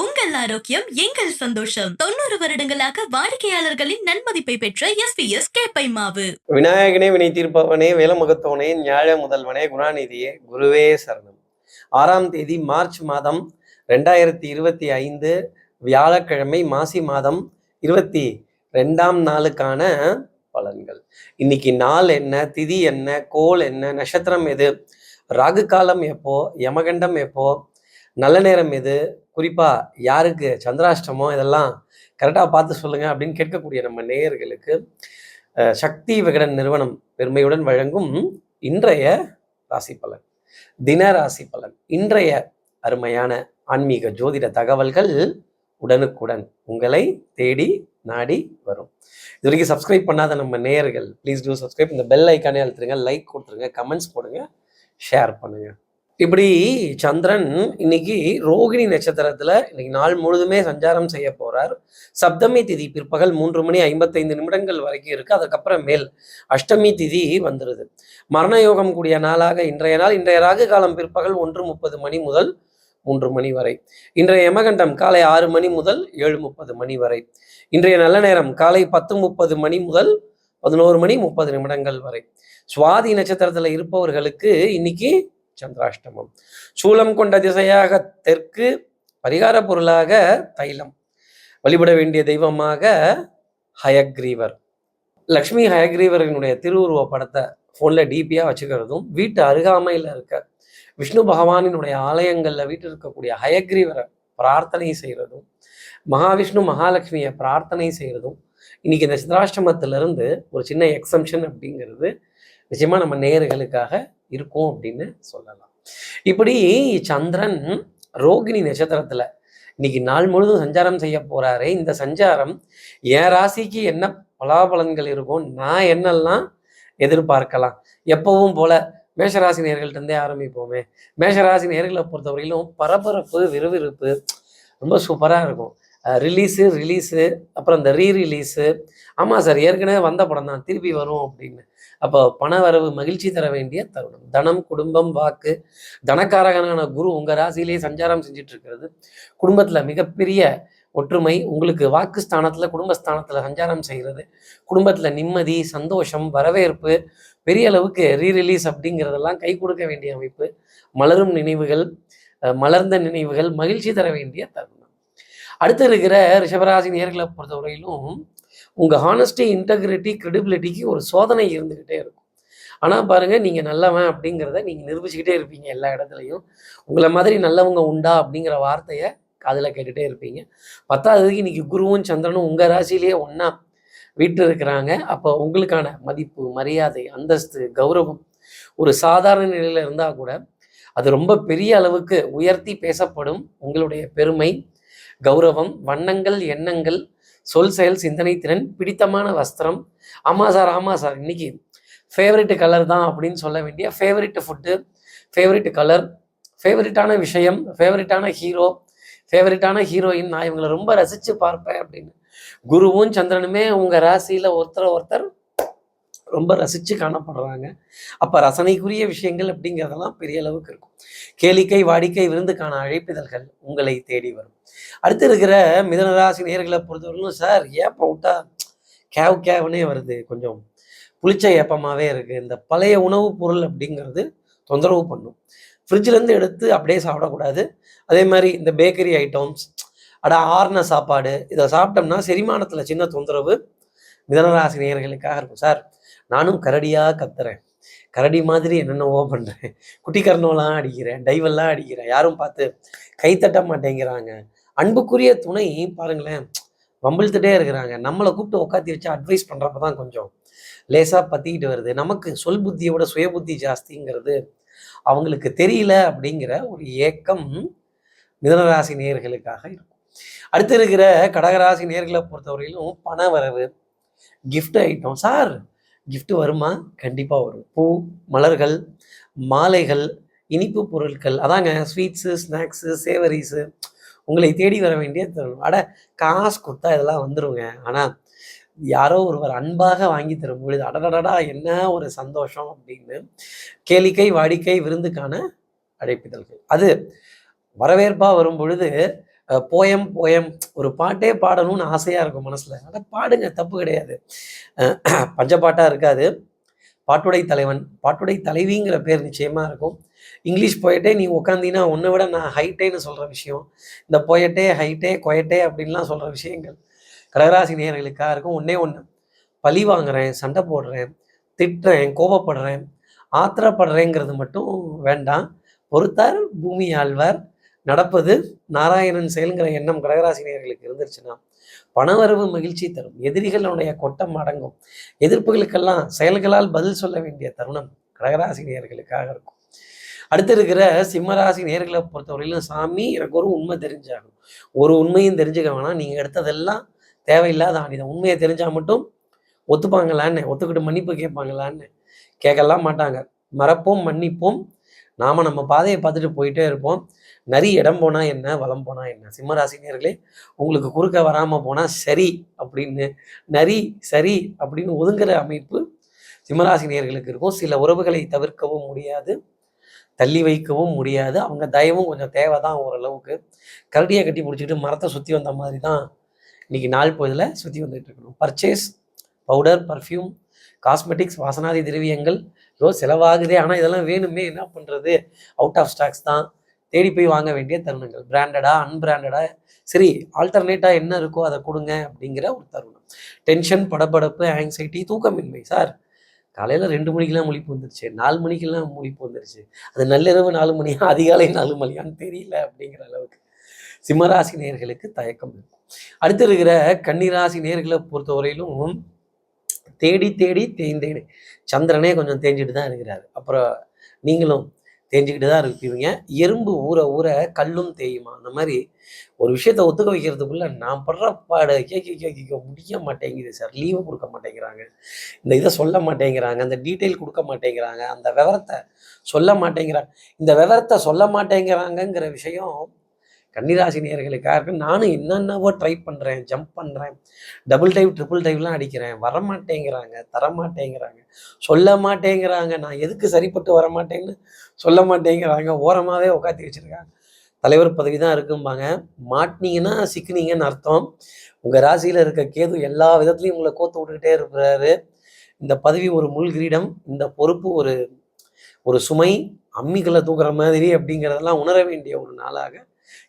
உங்கள் ஆரோக்கியம் எங்கள் சந்தோஷம். தொண்ணூறு வருடங்களாக வாடிக்கையாளர்களின் நன்மதிப்பை பெற்ற எஸ் பி எஸ் கேப்பை மாவு விநாயகனே வினை தீர்ப்பவனே வேலமுகத்தவனே ஞாழ முதல்வனே குணாநிதியே குருவே சரணம். ஆறாம் தேதி மார்ச் மாதம் ரெண்டாயிரத்தி இருபத்தி ஐந்து வியாழக்கிழமை மாசி மாதம் இருபத்தி ரெண்டாம் நாளுக்கான பலன்கள். இன்னைக்கு நாள் என்ன திதி என்ன கோல் என்ன நட்சத்திரம் எது ராகு காலம் எப்போ யமகண்டம் எப்போ நல்ல நேரம் எது குறிப்பாக யாருக்கு சந்திராஷ்டமோ இதெல்லாம் கரெக்டாக பார்த்து சொல்லுங்கள் அப்படின்னு கேட்கக்கூடிய நம்ம நேயர்களுக்கு சக்தி விகடன் நிறுவனம் பெருமையுடன் வழங்கும் இன்றைய ராசி பலன். தின ராசி பலன். இன்றைய அருமையான ஆன்மீக ஜோதிட தகவல்கள் உடனுக்குடன் உங்களை தேடி நாடி வரும். இது வரைக்கும் சப்ஸ்கிரைப் பண்ணாத நம்ம நேயர்கள் ப்ளீஸ் டூ சப்ஸ்கிரைப் இந்த பெல் ஐக்கானே அழுத்துருங்க லைக் கொடுத்துருங்க கமெண்ட்ஸ் போடுங்க ஷேர் பண்ணுங்கள் இப்படி சந்திரன் இன்னைக்கு ரோகிணி நட்சத்திரத்துல இன்னைக்கு நாள் முழுதுமே சஞ்சாரம் செய்ய போறார். சப்தமி திதி பிற்பகல் மூன்று மணி ஐம்பத்தைந்து நிமிடங்கள் வரைக்கும் இருக்கு. அதுக்கப்புறம் மேல் அஷ்டமி திதி வந்துடுது மரண யோகம் கூடிய நாளாக இன்றைய நாள் இன்றைய ராகு காலம் பிற்பகல் ஒன்று முப்பது மணி முதல் மூன்று மணி வரை. இன்றைய யமகண்டம் காலை ஆறு மணி முதல் ஏழு முப்பது மணி வரை. இன்றைய நல்ல நேரம் காலை பத்து முப்பது மணி முதல் பதினோரு மணி முப்பது நிமிடங்கள் வரை. சுவாதி நட்சத்திரத்துல இருப்பவர்களுக்கு இன்னைக்கு சந்திராஷ்டமம். சூலம் கொண்ட திசையாக தெற்கு பரிகார பொருளாக தைலம். வழிபட வேண்டிய தெய்வமாக ஹயக்ரீவர். லக்ஷ்மி ஹயக்ரீவரினுடைய திருவுருவ படத்தை ஃபோனில் டிபியாக வச்சுக்கிறதும் வீட்டு அருகாமையில் இருக்க விஷ்ணு பகவானினுடைய ஆலயங்களில் வீட்டில் இருக்கக்கூடிய ஹயக்ரீவரை பிரார்த்தனை செய்கிறதும் மகாவிஷ்ணு மகாலட்சுமியை பிரார்த்தனை செய்கிறதும் இன்னைக்கு இந்த சித்ராஷ்டமத்திலிருந்து ஒரு சின்ன எக்ஸம்ஷன் அப்படிங்கிறது நிச்சயமாக நம்ம நேர்களுக்காக இருக்கும் அப்படின்னு சொல்லலாம். இப்படி சந்திரன் ரோகிணி நட்சத்திரத்துல இன்னைக்கு நாள் முழுதும் சஞ்சாரம் செய்ய போறாரு. இந்த சஞ்சாரம் என் ராசிக்கு என்ன பலாபலன்கள் இருக்கும் நான் என்னெல்லாம் எதிர்பார்க்கலாம்? எப்பவும் போல மேஷராசி நேர்கள்ட்டே இருந்தே ஆரம்பிப்போமே. மேஷராசி நேர்களை பொறுத்தவரையிலும் பரபரப்பு விறுவிறுப்பு ரொம்ப சூப்பராக இருக்கும். ரிலீஸு ரிலீஸு அப்புறம் இந்த ரீ ரிலீஸு ஆமாம் சார் ஏற்கனவே வந்த படம் தான் திருப்பி வரும் அப்படின்னு. அப்போ பண வரவு மகிழ்ச்சி தர வேண்டிய தருணம். தனம் குடும்பம் வாக்கு. தனக்காரகனான குரு உங்கள் ராசியிலேயே சஞ்சாரம் செஞ்சுட்டு இருக்கிறது குடும்பத்தில் மிகப்பெரிய ஒற்றுமை உங்களுக்கு வாக்கு ஸ்தானத்தில் குடும்பஸ்தானத்தில் சஞ்சாரம் செய்கிறது. குடும்பத்தில் நிம்மதி சந்தோஷம் வரவேற்பு பெரிய அளவுக்கு ரீரிலீஸ் அப்படிங்கிறதெல்லாம் கை கொடுக்க வேண்டிய அமைப்பு. மலரும் நினைவுகள் மலர்ந்த நினைவுகள் மகிழ்ச்சி தர வேண்டிய தருணம். அடுத்து இருக்கிற ரிஷபராசி நேர்களை பொறுத்தவரையிலும் உங்கள் ஹானஸ்டி இன்டெகிரிட்டி கிரெடிபிலிட்டிக்கு ஒரு சோதனை இருந்துக்கிட்டே இருக்கும். ஆனால் பாருங்கள் நீங்கள் நல்லவன் அப்படிங்கிறத நீங்கள் நிரூபிச்சுக்கிட்டே இருப்பீங்க எல்லா இடத்துலையும். உங்களை மாதிரி நல்லவங்க உண்டா அப்படிங்கிற வார்த்தையை காதில் கேட்டுகிட்டே இருப்பீங்க. பத்தாவதுக்கு இன்றைக்கி குருவும் சந்திரனும் உங்கள் ராசியிலேயே ஒன்றா வீட்டில் இருக்கிறாங்க. அப்போ உங்களுக்கான மதிப்பு மரியாதை அந்தஸ்து கௌரவம் ஒரு சாதாரண நிலையில் இருந்தால் கூட அது ரொம்ப பெரிய அளவுக்கு உயர்த்தி பேசப்படும். உங்களுடைய பெருமை கௌரவம் வண்ணங்கள் எண்ணங்கள் சொல் செயல் சிந்தனை திறன் பிடித்தமான வஸ்திரம். ஆமாம் சார் ஆமாம் சார். இன்னைக்கு ஃபேவரெட் கலர் தான் அப்படின்னு சொல்ல வேண்டிய ஃபேவரெட் ஃபுட்டு ஃபேவரெட் கலர் ஃபேவரட்டான விஷயம் ஃபேவரட்டான ஹீரோ ஃபேவரட்டான ஹீரோயின் நான் இவங்களை ரொம்ப ரசித்து பார்ப்பேன் அப்படின்னு. குருவும் சந்திரனுமே உங்கள் ராசியில் ஒருத்தர் ஒருத்தர் ரொம்ப ரசித்து காணப்படுறாங்க. அப்போ ரசனைக்குரிய விஷயங்கள் அப்படிங்கிறதெல்லாம் பெரிய அளவுக்கு இருக்கும். கேளிக்கை வாடிக்கை விருந்துக்கான அழைப்பிதழ்கள் உங்களை தேடி வரும். அடுத்து இருக்கிற மிதனராசி நேர்களை பொறுத்தவரையிலும் சார் ஏப்பம் விட்டா கேவ் கேவ்னே வருது கொஞ்சம். புளிச்ச ஏப்பமாகவே இருக்குது இந்த பழைய உணவுப் பொருள் அப்படிங்கிறது தொந்தரவு பண்ணும். ஃப்ரிட்ஜ்லேருந்து எடுத்து அப்படியே சாப்பிடக்கூடாது. அதே மாதிரி இந்த பேக்கரி ஐட்டம்ஸ் அட ஆறுன சாப்பாடு இதை சாப்பிட்டோம்னா செரிமானத்தில் சின்ன தொந்தரவு மிதனராசி நேயர்களுக்காக இருக்கும். சார் நானும் கரடியாக கத்துறேன். கரடி மாதிரி என்னென்னவோ பண்ணுறேன் குட்டி கர்ணம்லாம் அடிக்கிறேன் டைவெல்லாம் அடிக்கிறேன். யாரும் பார்த்து கைத்தட்ட மாட்டேங்கிறாங்க. அன்புக்குரிய துணை பாருங்களேன் வம்பிழுத்துட்டே இருக்கிறாங்க. நம்மளை கூப்பிட்டு உட்காத்தி வச்சு அட்வைஸ் பண்ணுறப்ப தான் கொஞ்சம் லேசாக பற்றிக்கிட்டு வருது. நமக்கு சொல் புத்தியோட சுய புத்தி ஜாஸ்திங்கிறது அவங்களுக்கு தெரியல அப்படிங்கிற ஒரு ஏக்கம் மிதனராசி நேர்களுக்காக இருக்கும். அடுத்து இருக்கிற கடகராசி நேர்களை பொறுத்தவரையிலும் பண வரவு கிஃப்ட் ஐட்டம் சார் கிஃப்ட் வருமா? கண்டிப்பாக வரும். பூ மலர்கள் மாலைகள் இனிப்பு பொருட்கள். அதாங்க ஸ்வீட்ஸு ஸ்நாக்ஸு சேவரிஸு உங்களை தேடி வர வேண்டிய தருணம். அட காசு கொடுத்தா இதெல்லாம் வந்துருங்க. ஆனால் யாரோ ஒருவர் அன்பாக வாங்கி தரும் பொழுது அடடடடா என்ன ஒரு சந்தோஷம் அப்படின்னு கேளிக்கை வாடிக்கை விருந்துக்கான அழைப்பிதழ்கள். அது வரவேற்பாக வரும் பொழுது போயம் போயம் ஒரு பாட்டே பாடணும்னு ஆசையாக இருக்கும் மனசில். அதை பாடுங்க தப்பு கிடையாது. பஞ்சப்பாட்டாக இருக்காது. பாட்டுடை தலைவன் பாட்டுடை தலைவிங்கிற பேர் நிச்சயமாக இருக்கும். இங்கிலீஷ் போயிட்டே நீ உட்காந்தீங்கன்னா உன்னை விட நான் ஹைட்டேன்னு சொல்கிற விஷயம். இந்த போயட்டே ஹைட்டே கொயட்டே அப்படின்லாம் சொல்கிற விஷயங்கள். கடகராசி நேர்களுக்காக இருக்கும் ஒன்றே ஒன்று பழி வாங்குறேன் சண்டை போடுறேன் திட்டுறேன் கோபப்படுறேன் ஆத்திரப்படுறேங்கிறது மட்டும் வேண்டாம். பொறுத்தார் பூமி ஆழ்வார். நடப்பது நாராயணன் செயலுங்கிற எண்ணம் கடகராசி நேர்களுக்கு இருந்துருச்சுன்னா பணவரவு மகிழ்ச்சி தரும். எதிரிகளுடைய கொட்டம் அடங்கும். எதிர்ப்புகளுக்கெல்லாம் செயல்களால் பதில் சொல்ல வேண்டிய தருணம் கடகராசி நேர்களுக்காக இருக்கும். அடுத்து இருக்கிற சிம்மராசி நேர்களை பொறுத்தவரையிலும் சாமி எனக்கு ஒரு உண்மை தெரிஞ்சாகணும். ஒரு உண்மையும் தெரிஞ்சுக்க வேணாம். நீங்கள் எடுத்ததெல்லாம் தேவையில்லாத ஆணிதான் உண்மையை தெரிஞ்சால் மட்டும் ஒத்துப்பாங்களான்னு ஒத்துக்கிட்டு மன்னிப்பு கேட்பாங்களான்னு கேட்கலாம் மாட்டாங்க. மறப்போம் மன்னிப்போம். நாம நம்ம பாதையை பார்த்துட்டு போயிட்டே இருப்போம். நரி இடம் போனால் என்ன வளம் போனால் என்ன? சிம்மராசினியர்களே உங்களுக்கு குறுக்க வராமல் போனால் சரி அப்படின்னு நரி சரி அப்படின்னு ஒதுங்குற அமைப்பு சிம்மராசினியர்களுக்கு இருக்கும். சில உறவுகளை தவிர்க்கவும் முடியாது தள்ளி வைக்கவும் முடியாது. அவங்க தயவும் கொஞ்சம் தேவை தான் ஓரளவுக்கு. கரடியை கட்டி பிடிச்சிக்கிட்டு மரத்தை சுற்றி வந்த மாதிரி தான் இன்னைக்கு நாள் பொழுதில் சுற்றி வந்துகிட்டு இருக்கணும். பர்ச்சேஸ் பவுடர் பர்ஃப்யூம் காஸ்மெட்டிக்ஸ் வாசனாதி திரவியங்கள் ஏதோ செலவாகுதே ஆனால் இதெல்லாம் வேணுமே என்ன பண்ணுறது அவுட் ஆஃப் ஸ்டாக்ஸ் தான். தேடி போய் வாங்க வேண்டிய தருணங்கள். பிராண்டடா அன்பிராண்டடா சரி ஆல்டர்னேட்டாக என்ன இருக்கோ அதை கொடுங்க அப்படிங்கிற ஒரு தருணம். டென்ஷன் படபடப்பு ஆங்ஸைட்டி தூக்கமின்மை. சார் காலையில் ரெண்டு மணிக்கெல்லாம் முழிப்பு வந்துருச்சு. நாலு மணிக்கெல்லாம் முழிப்பு வந்துருச்சு. அது நள்ளிரவு நாலு மணியா அதிகாலை நாலு மணியான்னு தெரியல அப்படிங்கிற அளவுக்கு. சிம்மராசி நேர்களுக்கு தயக்கம் இருக்கும். அடுத்து இருக்கிற கன்னிராசி நேர்களை பொறுத்தவரையிலும் தேடி தேடி தேய்ந்தேனே சந்திரனே கொஞ்சம் தேஞ்சிட்டு தான் இருக்கிறாரு. அப்புறம் நீங்களும் தேஞ்சிக்கிட்டு தான் இருப்பீங்க எறும்பு ஊற ஊற கல்லும் தேயுமா? அந்த மாதிரி ஒரு விஷயத்த ஒத்துக்க வைக்கிறதுக்குள்ள நான் படுற பாடு கேட்க கேட்க முடிய மாட்டேங்குது சார். லீவு கொடுக்க மாட்டேங்கிறாங்க. இந்த இதை சொல்ல மாட்டேங்கிறாங்க. அந்த டீட்டெயில் கொடுக்க மாட்டேங்கிறாங்க. அந்த விவரத்தை சொல்ல மாட்டேங்கிறாங்க. இந்த விவரத்தை சொல்ல மாட்டேங்கிறாங்கங்கிற விஷயம் கன்னிராசி நேர்களுக்காக இருக்கு நானும் என்னென்னவோ ட்ரை பண்ணுறேன் ஜம்ப் பண்ணுறேன் டபுள் டைவ் ட்ரிபிள் டைவ்லாம் அடிக்கிறேன். வர மாட்டேங்கிறாங்க தர சொல்ல மாட்டேங்கிறாங்க. நான் எதுக்கு சரிப்பட்டு வர சொல்ல மாட்டேங்கிறாங்க. ஓரமாகவே உட்காத்தி வச்சுருக்காங்க. தலைவர் பதவி தான் இருக்கும்பாங்க. மாட்டினீங்கன்னா சிக்கினீங்கன்னு அர்த்தம். உங்கள் ராசியில் இருக்க கேது எல்லா விதத்துலையும் உங்களை கோத்து விட்டுக்கிட்டே இருக்கிறாரு. இந்த பதவி ஒரு முள் கிரீடம் இந்த பொறுப்பு ஒரு ஒரு சுமை அம்மிகளை தூக்குற மாதிரி அப்படிங்கிறதெல்லாம் உணர வேண்டிய ஒரு நாளாக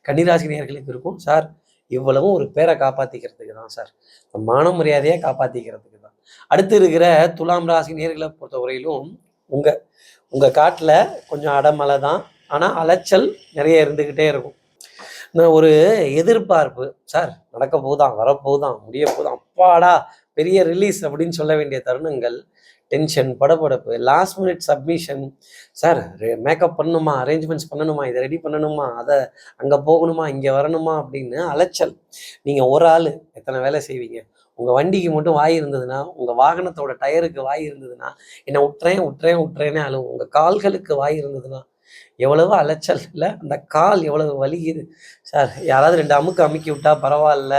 கன்னிராசி நேயர்களுக்கு இருக்கும். சார் இவ்வளவும் ஒரு பேரை காப்பாற்றிக்கிறதுக்கு தான் சார். மான மரியாதையை காப்பாற்றிக்கிறதுக்கு தான். அடுத்து இருக்கிற துலாம் ராசி நேர்களை பொறுத்தவரையிலும் உங்கள் உங்கள் காட்டில் கொஞ்சம் அடமலை தான். ஆனால் அலைச்சல் நிறைய இருந்துக்கிட்டே இருக்கும். நான் ஒரு எதிர்பார்ப்பு சார் நடக்க போதான் வரப்போதான் முடிய போகுதான். அப்பாடா பெரிய ரிலீஸ் அப்படின்னு சொல்ல வேண்டிய தருணங்கள் டென்ஷன் படபடப்பு last minute submission sir makeup பண்ணணுமா? அரேஞ்ச்மெண்ட்ஸ் பண்ணணுமா? இதை ரெடி பண்ணணுமா? அதை அங்கே போகணுமா? இங்கே வரணுமா? அப்படின்னு அலைச்சல். நீங்கள் ஒரு ஆள் எத்தனை வேலை செய்வீங்க? உங்கள் வண்டிக்கு மட்டும் வாய் இருந்ததுன்னா உங்கள் வாகனத்தோட டயருக்கு வாய் இருந்ததுன்னா என்னை விட்டுறேன் விட்டுறேன் விட்டுறேனே அழுவும். உங்கள் கால்களுக்கு வாய் இருந்ததுன்னா எவ்வளவு அலைச்சல். இல்லை அந்த கால் எவ்வளவு வலிக்குது? சார் யாராவது ரெண்டு அமுக்கு அமுக்கி விட்டா பரவாயில்ல.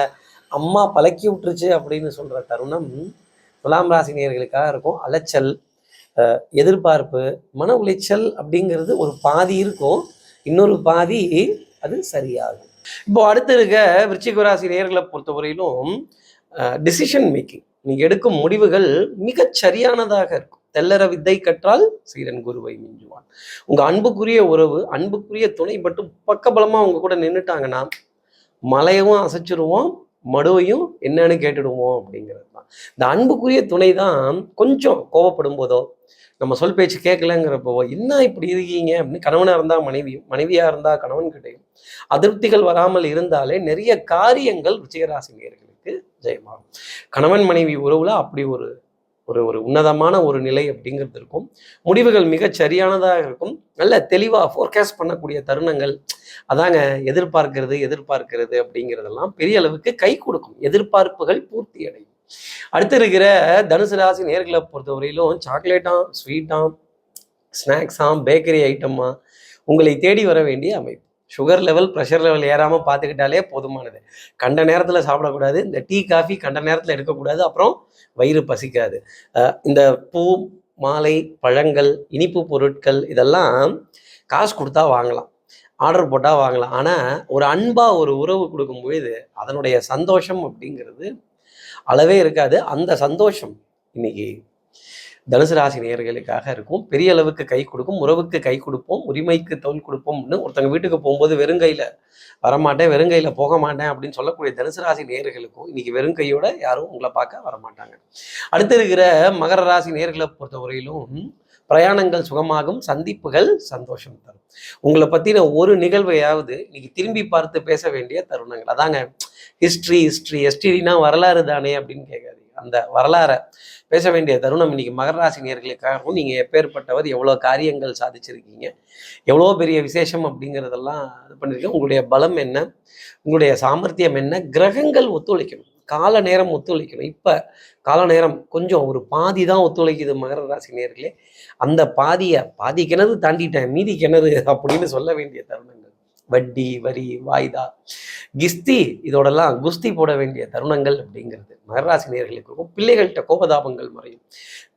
அம்மா பழக்கி விட்டுருச்சு அப்படின்னு சொல்கிற தருணம் துலாம் ராசி நேர்களுக்காக இருக்கும். அலைச்சல் எதிர்பார்ப்பு மன உளைச்சல் அப்படிங்கிறது ஒரு பாதி இருக்கும். இன்னொரு பாதி அது சரியாகும். இப்போ அடுத்து இருக்க விருச்சிக ராசி நேர்களை பொறுத்தவரையிலும் டிசிஷன் மேக்கிங் நீங்கள் எடுக்கும் முடிவுகள் மிகச் சரியானதாக இருக்கும். தெல்லற வித்தை கற்றால் சீரன் குருவை மிஞ்சுவான். உங்கள் அன்புக்குரிய உறவு அன்புக்குரிய துணை மட்டும் பக்கபலமாக அவங்க கூட நின்றுட்டாங்கன்னா மலையவும் அசைச்சிருவோம் மடுவையும் என்னன்னு கேட்டுடுவோம் அப்படிங்கிறது. இந்த அன்புக்குரிய துணை தான் கொஞ்சம் கோவப்படும் போதோ நம்ம சொல் பேச்சு கேட்கலங்கிறப்போ என்ன இப்படி இருக்கீங்க? அப்படின்னு கணவனா இருந்தா மனைவியும் மனைவியா இருந்தா கணவன் கிட்டையும் அதிருப்திகள் வராமல் இருந்தாலே நிறைய காரியங்கள் ருச்சிகராசி ஜெயமாகும். கணவன் மனைவி உறவுல அப்படி ஒரு ஒரு ஒரு உன்னதமான ஒரு நிலை அப்படிங்கிறது இருக்கும். முடிவுகள் மிகச் சரியானதாக இருக்கும். நல்ல தெளிவாக ஃபோர்காஸ்ட் பண்ணக்கூடிய தருணங்கள். அதாங்க எதிர்பார்க்கிறது எதிர்பார்க்கிறது அப்படிங்கிறதெல்லாம் பெரிய அளவுக்கு கை கொடுக்கும். எதிர்பார்ப்புகள் பூர்த்தி அடையும். அடுத்து இருக்கிற தனுசு ராசி நேர்களை பொறுத்தவரையிலும் சாக்லேட்டாம் ஸ்வீட்டாம் ஸ்நாக்ஸாம் பேக்கரி ஐட்டமா உங்களை தேடி வர வேண்டிய அமைப்பு. சுகர் லெவல் ப்ரெஷர் லெவல் ஏறாமல் பார்த்துக்கிட்டாலே போதுமானது. கண்ட நேரத்தில் சாப்பிடக்கூடாது இந்த டீ காஃபி கண்ட நேரத்தில் எடுக்கக்கூடாது அப்புறம் வயிறு பசிக்காது. இந்த பூ மாலை பழங்கள் இனிப்பு பொருட்கள் இதெல்லாம் காசு கொடுத்தா வாங்கலாம். ஆர்டர் போட்டால் வாங்கலாம். ஆனால் ஒரு அன்பாக ஒரு உறவு கொடுக்கும் பொழுது அதனுடைய சந்தோஷம் அப்படிங்கிறது அளவே இருக்காது. அந்த சந்தோஷம் இன்னைக்கு தனுசு ராசி நேர்களுக்காக இருக்கும். பெரிய அளவுக்கு கை கொடுக்கும். உறவுக்கு கை கொடுப்போம். உரிமைக்கு தோல் கொடுப்போம்னு ஒருத்தங்க வீட்டுக்கு போகும்போது வெறுங்கையில் வரமாட்டேன் வெறுங்கையில் போக மாட்டேன் அப்படின்னு சொல்லக்கூடிய தனுசு ராசி நேயர்களுக்கும் இன்னைக்கு வெறுங்கையோட யாரும் உங்களை பார்க்க வரமாட்டாங்க. அடுத்து இருக்கிற மகர ராசி நேயர்களை பொறுத்தவரையிலும் பிரயாணங்கள் சுகமாகும் சந்திப்புகள் சந்தோஷம் தரும். உங்களை பற்றின ஒரு நிகழ்வையாவது இன்னைக்கு திரும்பி பார்த்து பேச வேண்டிய தருணங்கள். அதாங்க ஹிஸ்ட்ரி ஹிஸ்ட்ரி ஹிஸ்ட்ரினா வரலாறு தானே அப்படின்னு கேட்காது அந்த வரலாறை பேச வேண்டிய தருணம் இன்னைக்கு மகராசி நேர்களுக்காகவும் நீங்கள் எப்பேற்பட்டவர் எவ்வளோ காரியங்கள் சாதிச்சிருக்கீங்க எவ்வளோ பெரிய விசேஷம் அப்படிங்கிறதெல்லாம் இது பண்ணியிருக்கீங்க உங்களுடைய பலம் என்ன? உங்களுடைய சாமர்த்தியம் என்ன? கிரகங்கள் ஒத்துழைக்கணும். கால நேரம் ஒத்துழைக்கணும். இப்போ கால நேரம் கொஞ்சம் ஒரு பாதி தான் ஒத்துழைக்குது மகர ராசி நேர்களே. அந்த பாதியை பாதி கிணறு தாண்டிட்டேன் மீதி கிணறு அப்படின்னு சொல்ல வேண்டிய தருணங்கள். வட்டி வரி வாய்தா. கிஸ்தி இதோடெல்லாம் குஸ்தி போட வேண்டிய தருணங்கள் அப்படிங்கிறது. மகராசி நேர்களுக்கு இருக்கும். பிள்ளைகள்கிட்ட கோபதாபங்கள் மறையும்.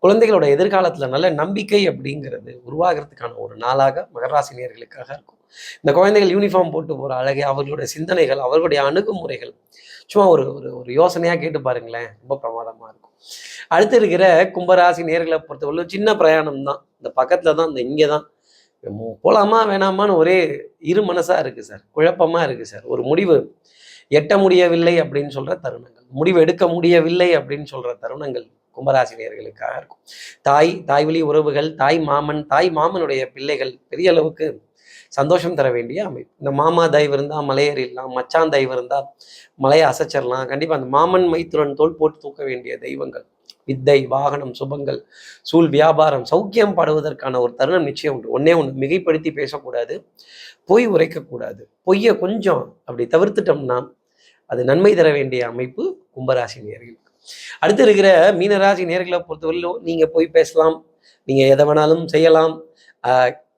குழந்தைகளோட எதிர்காலத்தில் நல்ல நம்பிக்கை அப்படிங்கிறது உருவாகிறதுக்கான ஒரு நாளாக மகராசி நேர்களுக்காக இருக்கும். இந்த குழந்தைகள் யூனிஃபார்ம் போட்டு போகிற அழகே அவர்களுடைய சிந்தனைகள் அவர்களுடைய அணுகுமுறைகள். சும்மா ஒரு ஒரு ஒரு யோசனையாக கேட்டு பாருங்களேன். ரொம்ப பிரமாதமாக இருக்கும். அடுத்து இருக்கிற கும்பராசி நேர்களை பொறுத்தவரை சின்ன பிரயாணம் தான் இந்த பக்கத்தில் தான் இந்த இங்கே தான் போகலாமா வேணாமான்னு ஒரே இரு மனசாக இருக்குது சார். குழப்பமாக இருக்குது சார். ஒரு முடிவு எட்ட முடியவில்லை அப்படின்னு சொல்கிற தருணங்கள். முடிவு எடுக்க முடியவில்லை அப்படின்னு சொல்கிற தருணங்கள் கும்பராசினியர்களுக்காக இருக்கும். தாய் தாய் வழி உறவுகள் தாய் மாமன் தாய் மாமனுடைய பிள்ளைகள் பெரிய அளவுக்கு சந்தோஷம் தர வேண்டிய அமைப்பு. இந்த மாமா தயவு இருந்தால் மலையேறிடலாம் மச்சான் தயவு இருந்தால் மலையை அசைச்சிடலாம் கண்டிப்பாக அந்த மாமன் மைத்துரன் தோல் போட்டு தூக்க வேண்டிய தெய்வங்கள் வித்தை வாகனம் சுபங்கள் சூழ் வியாபாரம் சௌக்கியம் பாடுவதற்கான ஒரு தருணம் நிச்சயம் உண்டு. ஒன்னே ஒன்று மிகைப்படுத்தி பேசக்கூடாது பொய் உரைக்கக்கூடாது. பொய்யை கொஞ்சம் அப்படி தவிர்த்துட்டோம்னா அது நன்மை தர வேண்டிய அமைப்பு கும்பராசி நேர்களுக்கு. அடுத்து இருக்கிற மீனராசி நேர்களை பொறுத்தவரையிலும் நீங்கள் போய் பேசலாம் நீங்கள் எதை வேணாலும் செய்யலாம்.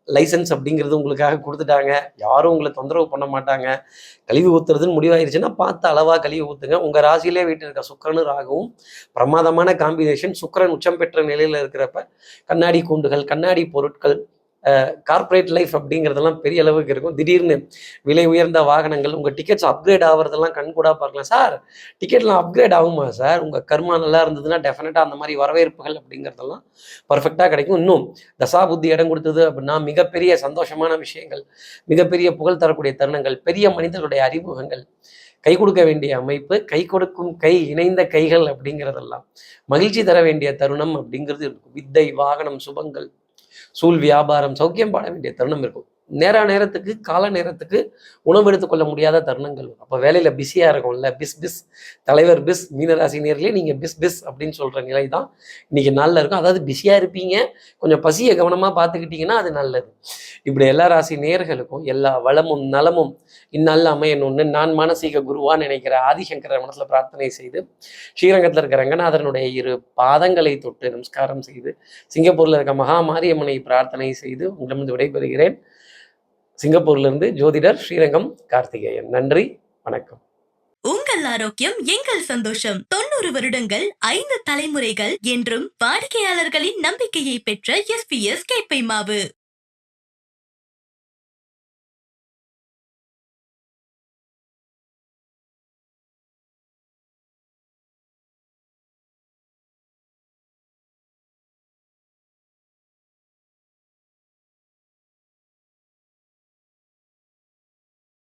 லைசன்ஸ் அப்படிங்கிறது உங்களுக்காக கொடுத்துட்டாங்க. யாரும் உங்களை தொந்தரவு பண்ண மாட்டாங்க. கழிவு ஊத்துறதுன்னு முடிவாயிருச்சுன்னா பார்த்து அளவாக கழிவு ஊற்றுங்க உங்கள் ராசியிலே வீட்டில் இருக்க சுக்கரனு ராகவும் பிரமாதமான காம்பினேஷன் சுக்கரன் உச்சம் பெற்ற நிலையில் இருக்கிறப்ப கண்ணாடி கூண்டுகள் கண்ணாடி பொருட்கள் கார்ப்பரேட் லைஃப் அப்படிங்கிறதெல்லாம் பெரிய அளவுக்கு இருக்கும். திடீர்னு விலை உயர்ந்த வாகனங்கள் உங்கள் டிக்கெட்ஸ் அப்கிரேட் ஆகிறதெல்லாம் கண்கூடா பார்க்கலாம். சார் டிக்கெட்லாம் அப்கிரேட் ஆகுமா சார் உங்கள் கர்மா நல்லா இருந்ததுன்னா டெஃபினட்டாக அந்த மாதிரி வரவேற்புகள் அப்படிங்கிறதெல்லாம் பர்ஃபெக்டாக கிடைக்கும். இன்னும் தசா புத்தி இடம் கொடுத்தது அப்படின்னா மிகப்பெரிய சந்தோஷமான விஷயங்கள் மிகப்பெரிய புகழ் தரக்கூடிய தருணங்கள் பெரிய மனிதர்களுடைய அறிமுகங்கள் கை கொடுக்க வேண்டிய அமைப்பு கை கொடுக்கும் கை இணைந்த கைகள் அப்படிங்கிறதெல்லாம் மகிழ்ச்சி தர வேண்டிய தருணம் அப்படிங்கிறது இருக்கும். வித்தை வாகனம் சுபங்கள் சூழ் வியாபாரம் சௌக்கியம் பாட வேண்டிய தருணம் இருக்கும் நேர நேரத்துக்கு கால நேரத்துக்கு உணவு எடுத்துக்கொள்ள முடியாத தருணங்கள் வரும். அப்போ வேலையில் பிஸியாக இருக்கும்ல பிஸ் பிஸ் தலைவர் பிஸ் மீனராசி நேர்களே நீங்கள் பிஸ் பிஸ் அப்படின்னு சொல்கிற நிலை தான் இன்னைக்கு நாளில் இருக்கும். அதாவது பிஸியாக இருப்பீங்க கொஞ்சம் பசியை கவனமாக பார்த்துக்கிட்டிங்கன்னா அது நல்லது. இப்படி எல்லா ராசி நேர்களுக்கும் எல்லா வளமும் நலமும் இந்நாளில் அமையணும்னு நான் மானசீக குருவா நினைக்கிற ஆதிசங்கர மனசில் பிரார்த்தனை செய்து ஸ்ரீரங்கத்தில் இருக்கிற ரங்கநாதரனுடைய இரு பாதங்களை தொட்டு நமஸ்காரம் செய்து சிங்கப்பூரில் இருக்க மகா மாரியம்மனை பிரார்த்தனை செய்து உங்களிடமிருந்து விடைபெறுகிறேன். சிங்கப்பூர்லேருந்து ஜோதிடர் ஸ்ரீரங்கம் கார்த்திகேயன். நன்றி வணக்கம். உங்கள் ஆரோக்கியம் எங்கள் சந்தோஷம். தொண்ணூறு வருடங்கள் ஐந்து தலைமுறைகள் என்றும் வாடிக்கையாளர்களின் நம்பிக்கையை பெற்ற எஸ்பிஎஸ் கேப்பை மாவு.